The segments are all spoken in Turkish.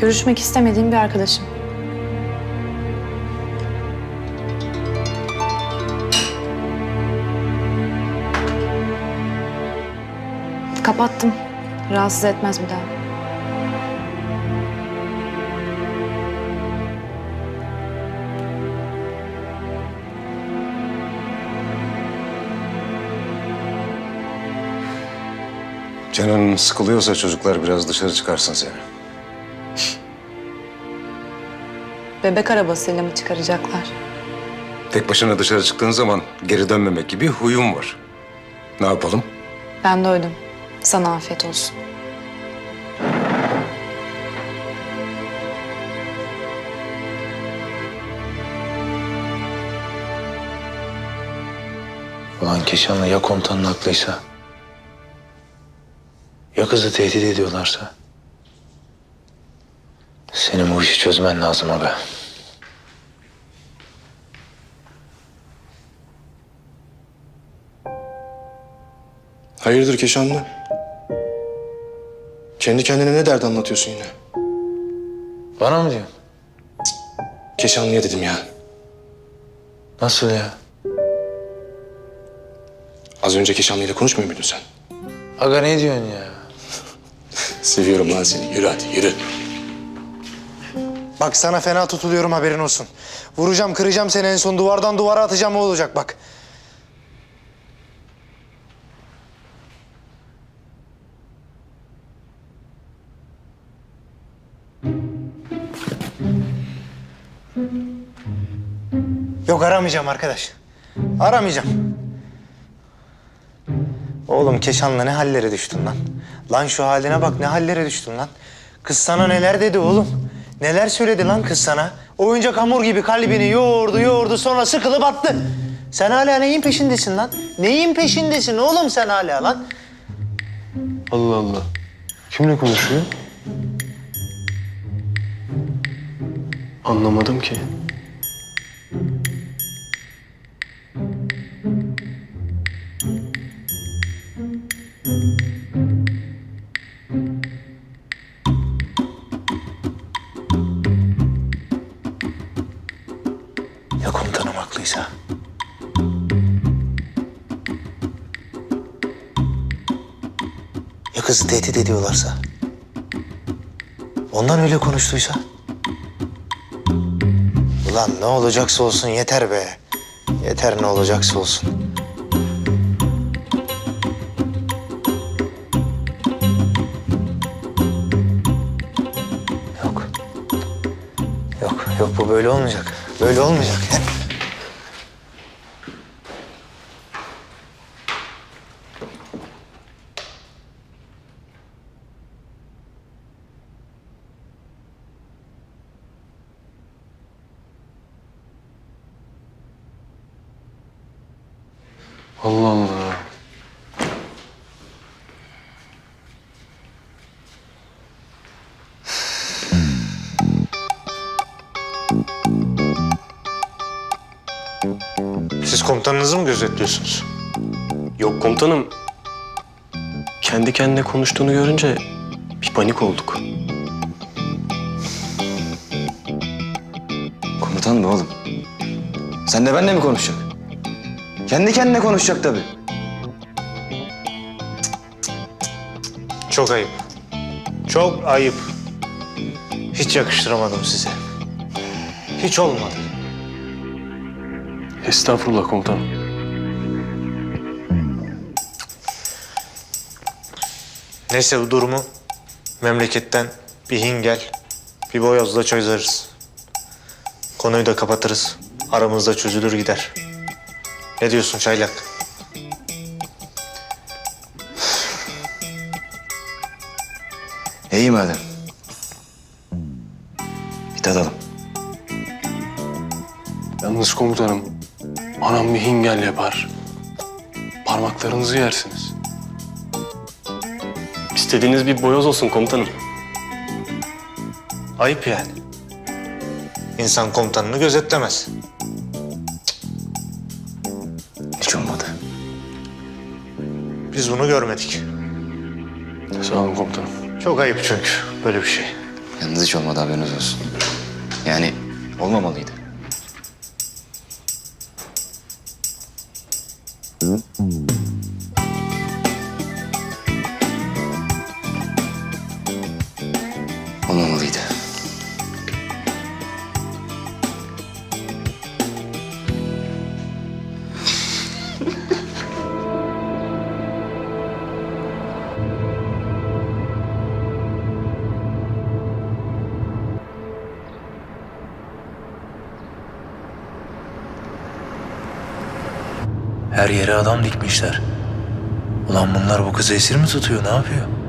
Görüşmek istemediğim bir arkadaşım. Kapattım. Rahatsız etmez bir daha. Canın sıkılıyorsa çocuklar biraz dışarı çıkarsın seni. Bebek arabasıyla mı çıkaracaklar? Tek başına dışarı çıktığın zaman geri dönmemek gibi huyum var. Ne yapalım? Ben doydum. Sana afiyet olsun. Ulan Keşan'la ya komutanın haklıysa? Ya kızı tehdit ediyorlarsa? Senin bu işi çözmen lazım aga. Hayırdır Keşanlı? Kendi kendine ne dert anlatıyorsun yine? Bana mı diyorsun? Keşanlı'ya dedim ya. Nasıl ya? Az önce Keşanlı ile konuşmuyor muydun sen? Aga ne diyorsun ya? Seviyorum lan seni. Yürü hadi yürü. Bak sana fena tutuluyorum haberin olsun. Vuracağım kıracağım seni en son duvardan duvara atacağım o olacak bak. Yok aramayacağım arkadaş. Aramayacağım. Oğlum Keşan'la ne hallere düştün lan? Lan şu haline bak ne hallere düştün lan? Kız sana neler dedi oğlum? Neler söyledi lan kız sana? Oyuncak hamur gibi kalbini yoğurdu yoğurdu sonra sıkılıp attı. Sen hala neyin peşindesin lan? Neyin peşindesin oğlum sen hala lan? Allah Allah. Kimle konuşuyor? Anlamadım ki. Ediyorlarsa? Ondan öyle konuştuysa? Ulan ne olacaksa olsun yeter be. Yeter ne olacaksa olsun. Yok. Yok, yok bu böyle olmayacak. Böyle olmayacak. gözetliyorsunuz? Yok komutanım. Kendi kendine konuştuğunu görünce bir panik olduk. Komutan mı oğlum? Sen de benimle mi konuşacak? Kendi kendine konuşacak tabii. Çok ayıp. Çok ayıp. Hiç yakıştıramadım size. Hiç olmadı. Estağfurullah komutanım. Neyse bu durumu memleketten bir hingel, bir boyozla çözeriz. Konuyu da kapatırız. Aramızda çözülür gider. Ne diyorsun çaylak? İyi madem. Bir tadalım. Yalnız komutanım, anam bir hingel yapar. Parmaklarınızı yersiniz. İstediğiniz bir boyoz olsun komutanım. Ayıp yani. İnsan komutanını gözetlemez. Hiç olmadı. Biz bunu görmedik. Sağ olun komutanım. Çok ayıp çünkü böyle bir şey. Yalnız hiç olmadı haberiniz olsun. Yani olmamalıydı. Olmamalıydı. Her yere adam dikmişler. Ulan bunlar bu kızı esir mi tutuyor, ne yapıyor?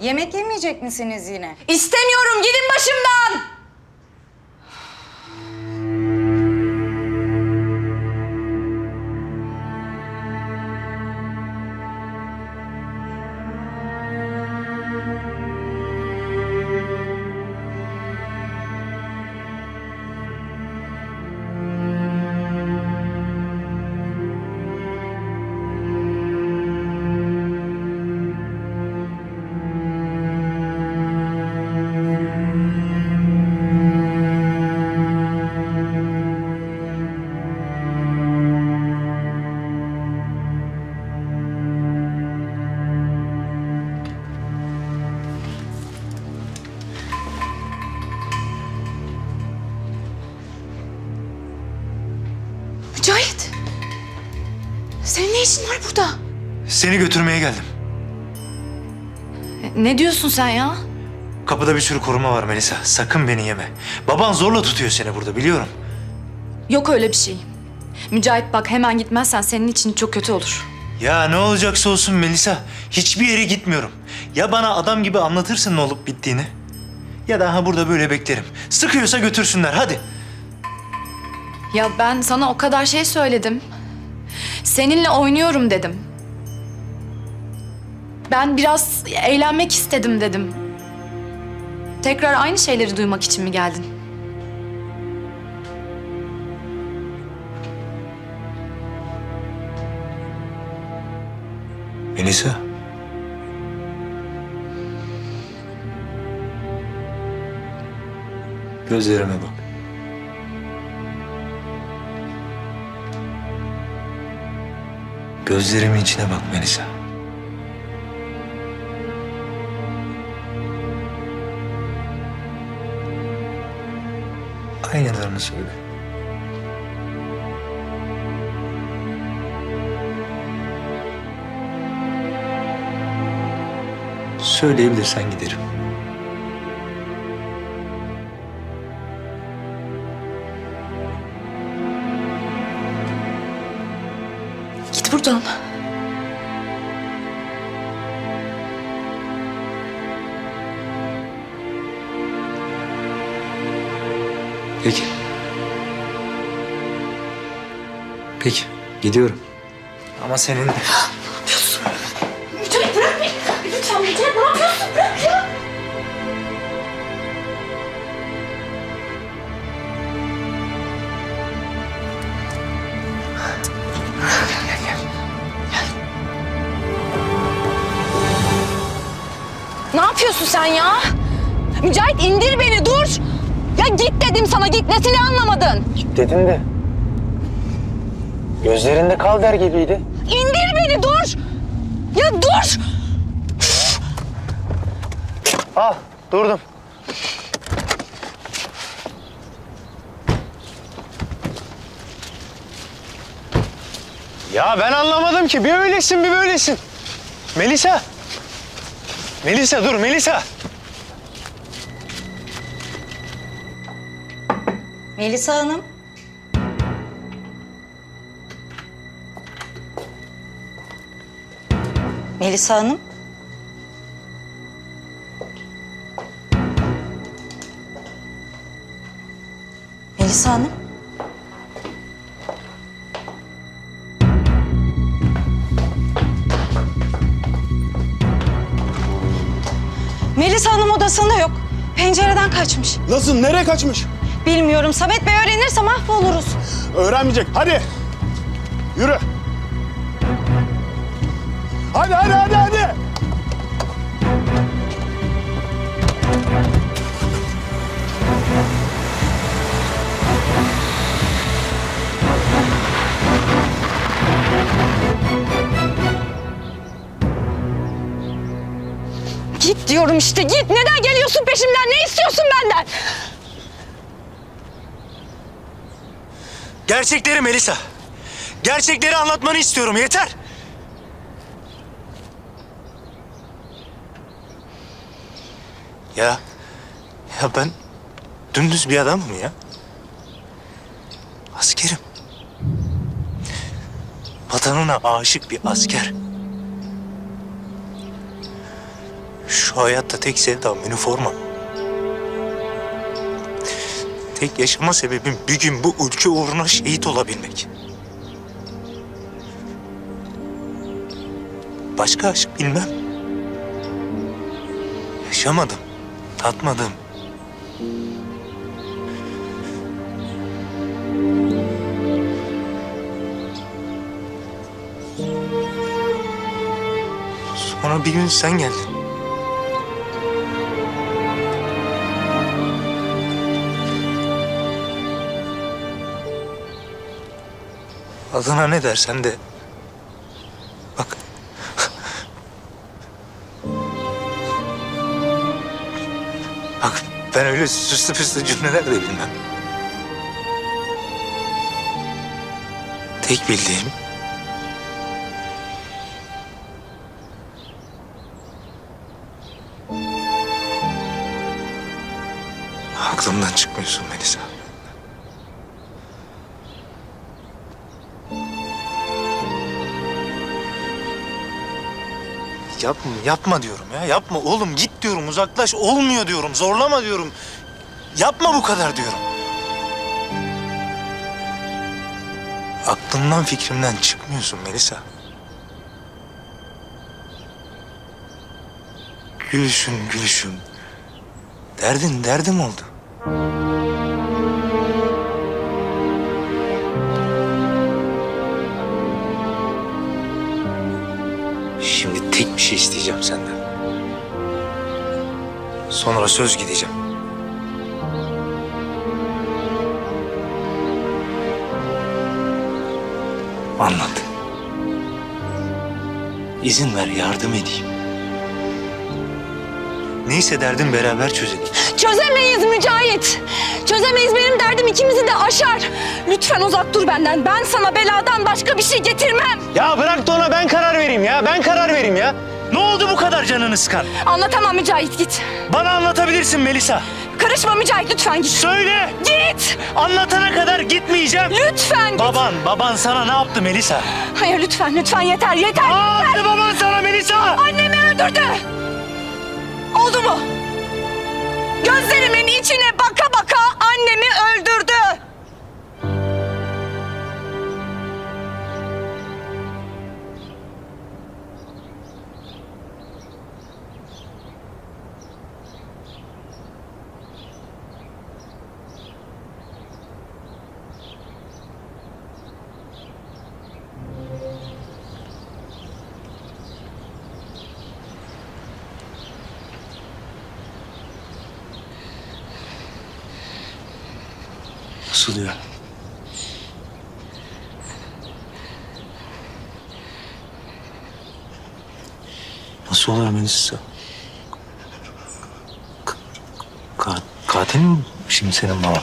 Yemek yemeyecek misiniz yine? İstemiyorum gidin başımdan. Seni götürmeye geldim. Ne diyorsun sen ya? Kapıda bir sürü koruma var Melisa. Sakın beni yeme. Baban zorla tutuyor seni burada biliyorum. Yok öyle bir şey. Mücahit bak hemen gitmezsen senin için çok kötü olur. Ya ne olacaksa olsun Melisa. Hiçbir yere gitmiyorum. Ya bana adam gibi anlatırsın ne olup bittiğini. Ya da ha burada böyle beklerim. Sıkıyorsa götürsünler hadi. Ya ben sana o kadar şey söyledim. Seninle oynuyorum dedim. Ben biraz eğlenmek istedim dedim. Tekrar aynı şeyleri duymak için mi geldin? Melisa. Gözlerime bak. Gözlerimin içine bak Melisa. Aynılarını söyle. Söyleyebilirsen giderim. Git buradan. Peki. Peki, gidiyorum. Ama senin... Mücahit bırak beni. Lütfen Mücahit ne yapıyorsun? Bırak ya. Ne yapıyorsun sen ya? Mücahit indir beni dur. Ya git dedim sana git nesini anlamadın? Dedin de. Gözlerinde kal der gibiydi. İndir beni dur. Ya dur. Ah durdum. Ya ben anlamadım ki. Bir öylesin bir böylesin. Melisa. Melisa dur Melisa. Melisa Hanım. Melisa Hanım. Melisa Hanım. Melisa Hanım odasında yok. Pencereden kaçmış. Nasıl? Nereye kaçmış? Bilmiyorum. Samet Bey öğrenirse mahvoluruz. Öğrenmeyecek. Hadi. Yürü. Hadi hadi hadi hadi. Git diyorum işte git. Neden geliyorsun peşimden? Ne istiyorsun benden? Gerçekleri Melisa. Gerçekleri anlatmanı istiyorum yeter. Ya, ya ben dümdüz bir adamım ya. Askerim. Vatanına aşık bir asker. Şu hayatta tek sevdam üniforma. Tek yaşama sebebim bir gün bu ülke uğruna şehit olabilmek. Başka aşk bilmem. Yaşamadım, tatmadım. Sonra bir gün sen geldin. Adına ne dersen de. Bak. Bak ben öyle süslü püslü cümleler de bilmem. Tek bildiğim... Aklımdan çıkmıyorsun Melisa. Yapma, yapma diyorum ya. Yapma oğlum git diyorum uzaklaş. Olmuyor diyorum. Zorlama diyorum. Yapma bu kadar diyorum. Aklımdan fikrimden çıkmıyorsun Melisa. Gülüşün gülüşüm. Derdin derdim oldu. şey isteyeceğim senden. Sonra söz gideceğim. Anlat. İzin ver yardım edeyim. Neyse derdin beraber çözelim. Çözemeyiz Mücahit. Çözemeyiz benim derdim ikimizi de aşar. Lütfen uzak dur benden. Ben sana beladan başka bir şey getirmem. Ya bırak da ona ben karar vereyim ya. Ben karar vereyim ya. Oldu bu kadar canını sıkan? Anlatamam Mücahit git. Bana anlatabilirsin Melisa. Karışma Mücahit lütfen git. Söyle. Git. Anlatana kadar gitmeyeceğim. Lütfen git. Baban, baban sana ne yaptı Melisa? Hayır lütfen lütfen yeter yeter. Ne yaptı baban sana Melisa? Annemi öldürdü. Oldu mu? Gözlerimin içine baka baka annemi öldürdü. Ya? Nasıl olur Melisa? Ka- katil mi şimdi senin baban?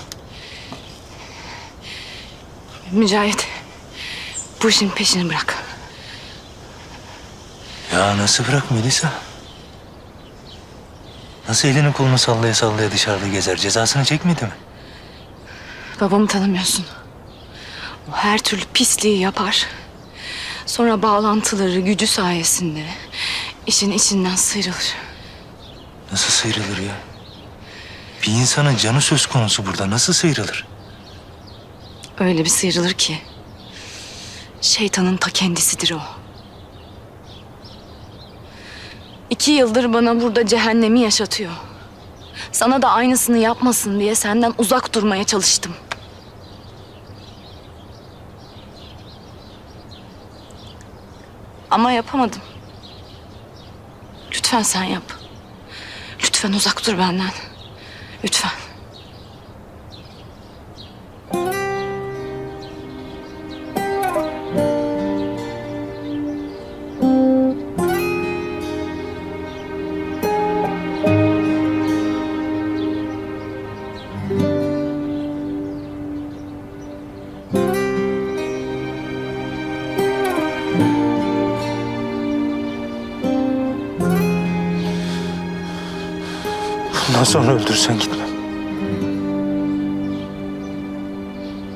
Mücahit bu işin peşini bırak. Ya nasıl bırak Melisa? Nasıl elini kolunu sallaya sallaya dışarıda gezer? Cezasını çekmedi mi? Babamı tanımıyorsun. O her türlü pisliği yapar. Sonra bağlantıları, gücü sayesinde işin içinden sıyrılır. Nasıl sıyrılır ya? Bir insanın canı söz konusu burada. Nasıl sıyrılır? Öyle bir sıyrılır ki şeytanın ta kendisidir o. İki yıldır bana burada cehennemi yaşatıyor. Sana da aynısını yapmasın diye senden uzak durmaya çalıştım. Ama yapamadım. Lütfen sen yap. Lütfen uzak dur benden. Lütfen. Sonra öldürsen gitmem.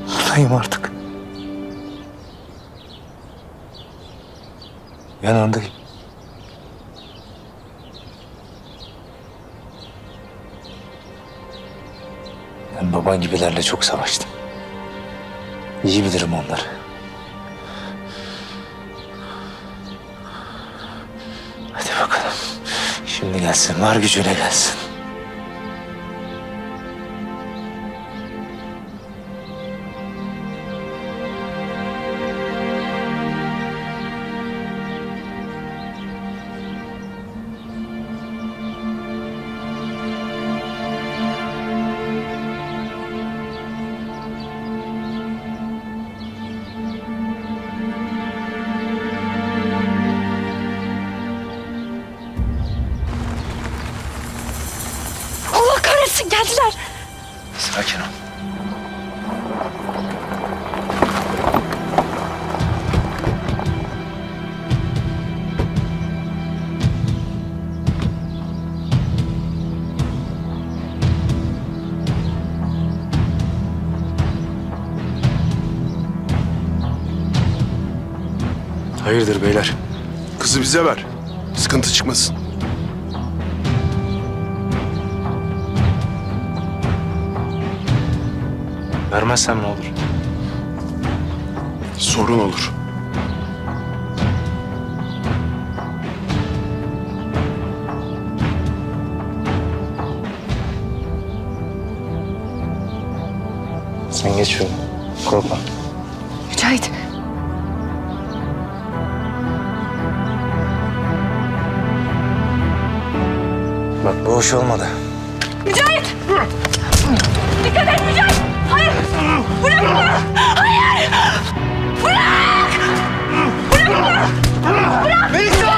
Buradayım artık. Yanındayım. Ben baban gibilerle çok savaştım. İyi bilirim onları. Hadi bakalım. Şimdi gelsin, var gücüne gelsin. Hayırdır beyler? Kızı bize ver. Sıkıntı çıkmasın. Vermezsem ne olur? Sorun olur. Sen geç şöyle. Korkma. hoş olmadı. Mücahit! Dikkat et Mücahit! Hayır! Bırak onu! Hayır! Bırak! Bırak onu! Bırak! Melisa!